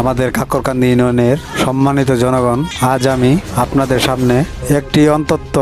আমাদের কাকরকান্দি ইউনিয়নের সম্মানিত জনগণ, আজ আমি আপনাদের সামনে একটি অন্তত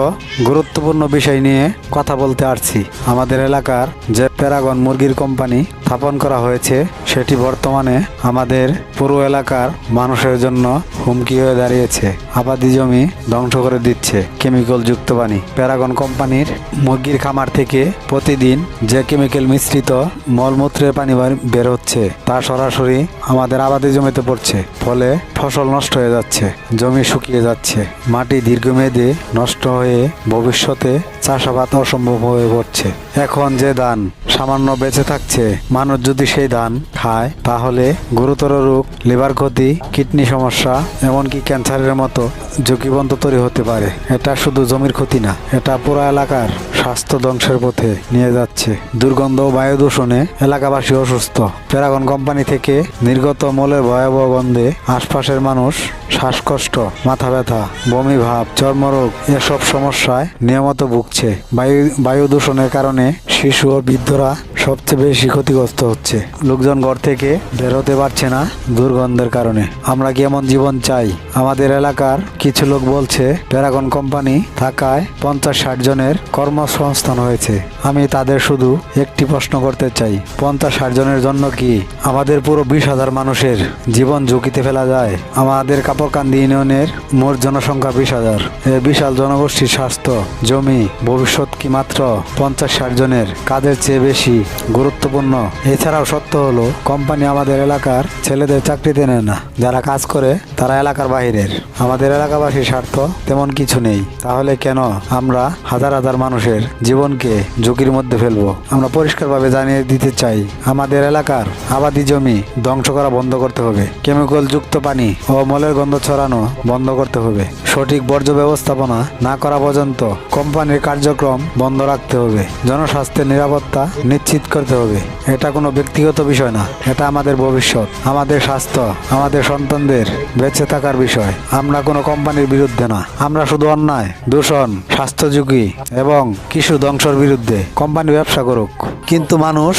গুরুত্বপূর্ণ বিষয় নিয়ে কথা বলতে আসছি। আমাদের এলাকার যে প্যারাগন মুরগির কোম্পানি স্থাপন করা হয়েছে, সেটি বর্তমানে আমাদের পুরো এলাকার মানুষের জন্য হুমকি হয়ে দাঁড়িয়েছে। আবাদি জমি ধ্বংস করে দিচ্ছে কেমিক্যাল যুক্ত পানি। প্যারাগন কোম্পানির মুরগির খামার থেকে প্রতিদিন যে কেমিক্যাল মিশ্রিত মলমূত্রের পানি বার- হচ্ছে, তা সরাসরি আমাদের আবাদি জমিতে পড়ছে। ফলে ফসল নষ্ট হয়ে যাচ্ছে, জমি শুকিয়ে যাচ্ছে, মাটি দীর্ঘমেয়াদে নষ্ট হয়ে ভবিষ্যতে চাষাবাদ অসম্ভব হয়ে পড়ছে। এখন যে ধান সামান্য বেঁচে থাকছে মানুষ যদি সেই ধান খায়, তাহলে গুরুতর রোগ, লিভার ক্ষতি, কিডনি সমস্যা, এমনকি ক্যান্সারের মতো ঝুঁকিবন্ত তৈরি হতে পারে। এটা শুধু জমির ক্ষতি না, এটা পুরো এলাকার স্বাস্থ্য ধ্বংসের পথে নিয়ে যাচ্ছে। দুর্গন্ধ বায়ু দূষণে এলাকাবাসী অসুস্থ। প্যারাগন কোম্পানি থেকে নির্গত মলের ভয়াবহ গন্ধে আশপাশের মানুষ শ্বাসকষ্ট, মাথা ব্যথা, বমি ভাব, চর্মরোগ, এসব সমস্যায় নিয়মিত ভুগছে। বায়ু বায়ু দূষণের কারণে শিশু ও বৃদ্ধরা সবচেয়ে বেশি ক্ষতিগ্রস্ত হচ্ছে। লোকজন ঘর থেকে বের হতে পারছে না দুর্গন্ধের কারণে। আমরা কি এমন জীবন চাই? আমাদের এলাকার কিছু লোক বলছে প্যারাগন কোম্পানি থাকায় পঞ্চাশ ষাট জনের কর্মসংস্থান হয়েছে। আমি তাদের শুধু একটি প্রশ্ন করতে চাই পঞ্চাশ ষাট জনের জন্য কি আমাদের পুরো বিশ হাজার মানুষের জীবন ঝুঁকিতে ফেলা যায়? আমাদের কাপড়কান্দি ইউনিয়নের মোট জনসংখ্যা বিশ হাজার। এই বিশাল জনগোষ্ঠীর স্বাস্থ্য, জমি, ভবিষ্যৎ কি মাত্র পঞ্চাশ ষাট জনের কাজের চেয়ে বেশি? গুরুত্বপূর্ণ। এছাড়াও সত্য হলো, কোম্পানি আমাদের এলাকার ছেলেদের চাকরিতে নেয় না। যারা কাজ করে, তারা এলাকার বাহিরের। আমাদের এলাকাবাসীর স্বার্থ তেমন কিছু নেই। তাহলে কেন আমরা হাজার হাজার মানুষের জীবনকে ঝুঁকির মধ্যে ফেলব? আমরা পরিষ্কারভাবে জানিয়ে দিতে চাই, আমাদের এলাকার আবাদি জমি ধ্বংস করা বন্ধ করতে হবে। কেমিক্যাল যুক্ত পানি ও মলের গন্ধ ছড়ানো বন্ধ করতে হবে। সঠিক বর্জ্য ব্যবস্থাপনা না করা পর্যন্ত কোম্পানির কার্যক্রম বন্ধ রাখতে হবে। জনস্বাস্থ্যের নিরাপত্তা নিশ্চিত করতে হবে। এটা কোনো ব্যক্তিগত বিষয় না। এটা আমাদের ভবিষ্যৎ, আমাদের স্বাস্থ্য, আমাদের সন্তানদের বেঁচে থাকার বিষয়। আমরা কোনো কোম্পানির বিরুদ্ধে না। আমরা শুধু অন্যায়, দূষণ স্বাস্থ্য ঝুঁকি এবং কিছু ধ্বংসর বিরুদ্ধে কোম্পানি ব্যবসা করুক। কিন্তু মানুষ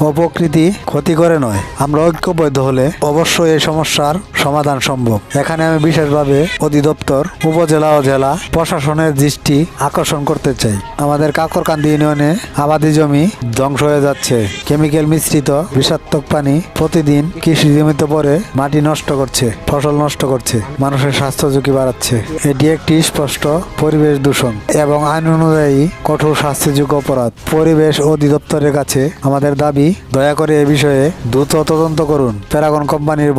ও প্রকৃতি ক্ষতি করে নয়। আমরা ঐক্যবদ্ধ হলে অবশ্যই এই সমস্যার সমাধান সম্ভব। এখানে আমি বিশেষভাবে অধিদপ্তর, উপজেলা ও জেলা প্রশাসনের দৃষ্টি আকর্ষণ করতে চাই। আমাদের কাকরকান্দি ইউনিয়নে আবাদি জমি ধ্বংস হয়ে যাচ্ছে। কেমিক্যাল মিশ্রিত বিষাক্তক পানি প্রতিদিন কৃষি জমিতে পরে মাটি নষ্ট করছে, ফসল নষ্ট করছে, মানুষের স্বাস্থ্য ঝুঁকি বাড়াচ্ছে। এটি একটি স্পষ্ট পরিবেশ দূষণ এবং আইন অনুযায়ী কঠোর শাস্তিযোগ্য অপরাধ। পরিবেশ অধিদপ্তরের কাছে আমাদের দাবি, দয়া করে এ বিষয়ে দ্রুত তদন্ত করুন। প্যারাগন কোম্পানির